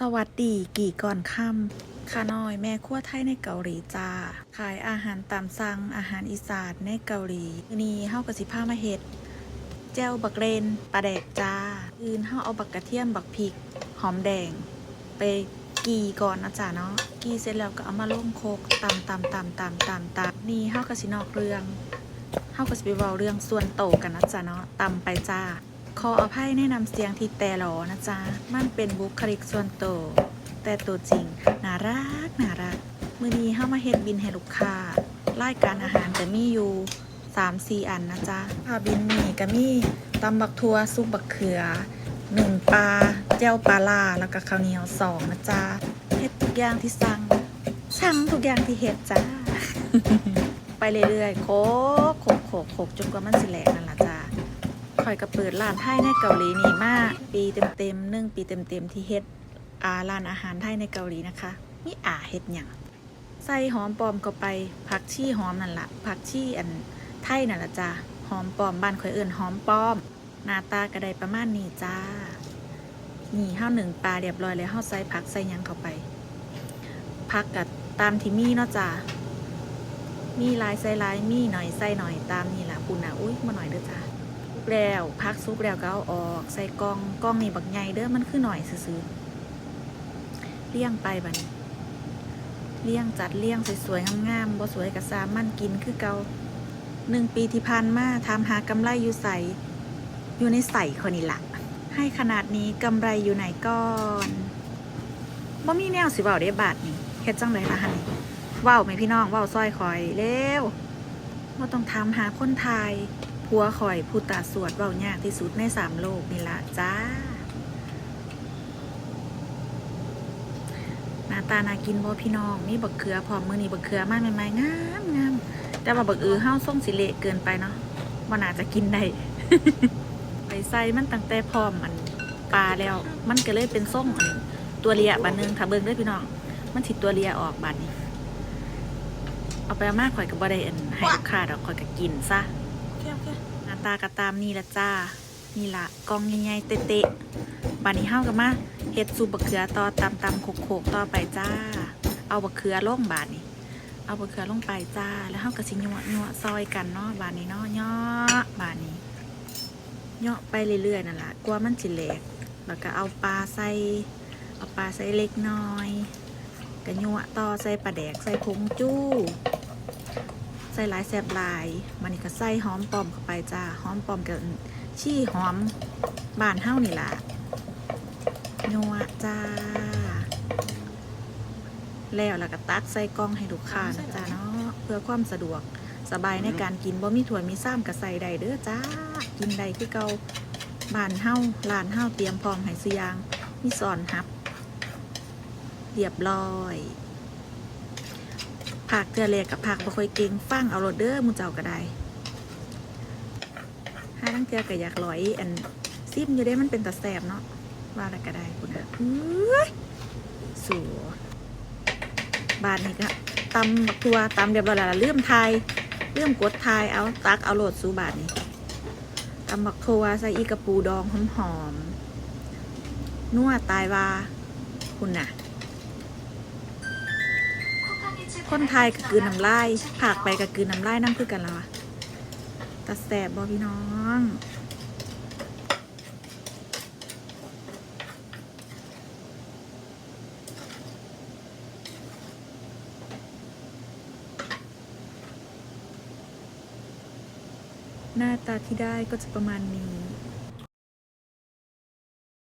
สวัสดีกี่ก่อนค่ำขาน้อยแม่ครัวไทยในเกาหลีจ้า ขายอาหารตามสั่งอาหารอีสานในเกาหลีนี้เฮากะสิพามาเฮ็ดแจ่วบักเรนปลาแดกจ้า อื่นเฮาเอาบักกระเทียมบักพริก หอมแดง ไปกีก่อนนะจ๊ะเนาะกีเสร็จแล้วก็เอามาลงโคกตำตำตำตำตำตำนี่เฮากะสินอกเรื่องเฮาก็สิไปเว้าเรื่องส่วนโตกันนะจ๊ะเนาะตำไปจ้า ขออภัยแนะนำเสียงที่แต่หลอนะจ๊ะ มันเป็นบุคลิกส่วนโตวแต่ตัวจริงน่ารักน่ารัก มือนี้เฮามาเฮ็ดบินให้ลูกค้ารายการอาหารจะมีอยู่3-4อันนะจ๊ะถ้าบินนี่ก็มีตำบักทัวซุปบักเขือหนึ่งปลาแจ่วปลาล่าแล้วก็ข้าวเหนียวสองนะจ๊ะเฮ็ดทุกอย่างที่สั่งสั่งทุกอย่างที่เฮ็ดจ้าไปเรื่อยๆโคกโคกโคกจนกว่ามันสิแหลกนั่นแหละ ข่อยก็เปิดร้านไทยในเกาหลีนี่มาปีเต็มๆหนึ่งปีเต็มๆที่เฮ็ดอาร้านอาหารไทยในเกาหลีนะคะมีอาเฮ็ดหยังใส่หอมปลอมเข้าไปผักชีหอมนั่นละผักชีอันไทยนั่นละจ้าหอมปลอมบ้านข่อยเอื่นหอมปลอม หน้าตากระไดประมาณนี้จ้านี่ห้าหนึ่งปลาเรียบร้อยแล้วห้าใส่ผักใส่ยังเข้าไปผักกับตามที่มีเนาะจ้ามีลายใส่ลายมีหน่อยใส่หน่อยตามนี่แหละปุ่นะอุ้ยมาหน่อยเด้อจ้า แล้วพักซุกแล้วก็เอาออกใส่กล่องกล่องนี่บักใหญ่เด้อมันคือหน่อยซื้อเลี้ยงไปบัดนเลี้ยงจัดเลี้ยงสวยๆงามๆบ่สวยกับซามันกินคือเกาหนึ่งปีที่ผ่านมาทำหากำไรอยู่ใสอยู่ในใสคนนี้ละให้ขนาดนี้กำไรอยู่ไหนก่อนบ่มีแนวสิเว้าได้บาทนี่เฮ็ดจังไดล่ะฮะนี่ว้าไหมพี่น้องว้าซอยคอยเร็วบ่ต้องถาหาคนไทย ผัวข่อยผู้ตาสวดเว้ายากที่สุดในสามโลกนี่ละจ้า หน้าตานากินบ่พี่น้องมีบักเขือพร้อมมือนี้บักเขือมากใหม่ๆงามงามแต่ว่าบักอือเฮาส่งสิเละเกินไปเนาะบ่น่าจะกินได้ไปใส่มันตั้งแต่พร้อมมันปลาแล้ว มันก็เลยเป็นส่งอันตัวเลียบาดนึงถ้าเบิ่งด้อพี่น้อง มันสิตัวเลียออกบาดนี้ เอาไปเอามาข่อยก็บ่ได้อันให้ลูกค้าดอกข่อยก็กินซะ หน้าตากระตามนี่ละจ้า นี่ละกองใหญ่ๆเตะๆบานนี้เฮากันมาเฮ็ดซุปบักเขือต่อตำตำโขกๆต่อไปจ้า เอาบักเขือลงบานนี้เอาบักเขือลงไปจ้า แล้วเฮาก็สิยั่วยัวซอยกันเนาะบานนี้เนาะย่อบานนี้ย่อไปเรื่อยๆนั่นแหละกลัวมันสิแหลกแล้วก็เอาปลาใส่เอาปลาใส่เล็กน้อยก็ยั่วต่อใส่ปลาแดกใส่ผงจู้ ใส่หลายแซบหลายมันนี่ก็ใส่หอมปลอมเข้าไปจ้าหอมปลอมกับชี่หอมบานเฮ้านี่ล่ะนัวจ้า แล้วแล้วก็ตักใส่กล้องให้ลูกค้านะจ้าเนาะเพื่อความสะดวกสบายในการกินบ่มีถั่วยมีซ้ำกับใส่ได้เด้อจ้า กินได้คือเก่าบานเฮ้าลานเฮ้าเตรียมพร้อมให้สุอยางมีสอนฮับ เรียบร้อย ผักเทือเล็กกับผักบ่ค่อยเก่งฟั่งเอาโรเดอร์มูเจ้าก็ได้ถ้าตั้งเทือก็อยากลอยอันซิมอยู่ได้มันเป็นตาแสบเนาะว่าอะไรก็ได้คุณนะเอ้ยสัวบานนี้ก็ตำบักตัวตำเรียบร้อยแล้วเลื่อมไทยเลื่อมกดไทยเอาตักเอาโหลดสู่บาทนี้ตำบักทัวใส่อีกระปูดองหอมๆนัวตายว่าคุณน่ะ คนไทยก็คือน้ำลายผากไปก็คือน้ำลายนั่นคือกันแล้วอะตาแสบบอพี่น้องหน้าตาที่ได้ก็จะประมาณนี้